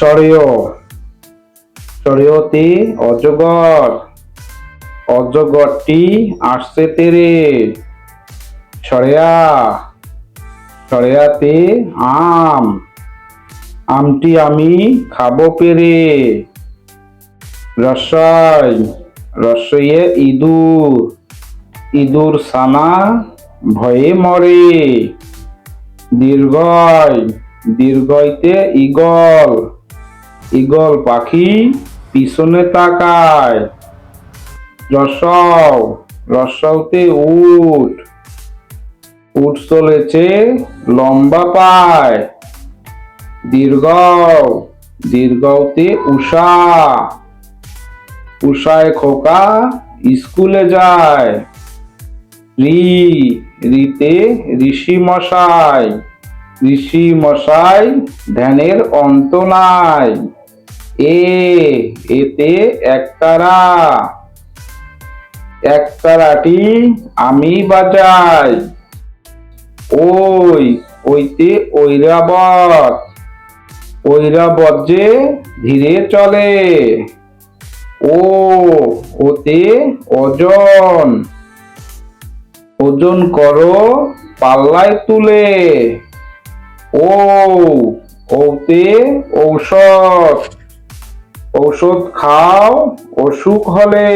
সরেয় সরেয়তে, অজগর। অজগরটি আসছে তেরে। সরেয়া। সরেয়াতে আম। আমটি আমি খাব পেরে। রসই। রসইয়ে ইঁদুর। ইঁদুর সানা ভয়ে মরে। দীর্ঘয় দীর্ঘইতে ইগল ইগল পাখি পিছনে তাকায়। রসও, রসওতে উঠ উঠ চলেছে লম্বা পায়। দীর্ঘ দীর্ঘতে উষা। উষায় খোকা স্কুলে যায়। রি, রিতে ঋষি মশাই। ঋষি মশাই ধ্যানের অন্ত নাই। এ, এতে একতারা। একতারাটি আমি বাজাই। ওই, ওইতে ঐরাবত। ঐরাবত যে ধীরে চলে। ও, ওতে ওজন ওজন করো পাল্লায় তুলে। ও, ওতে ঔষধ। ঔষধ খাও অসুখ হলে।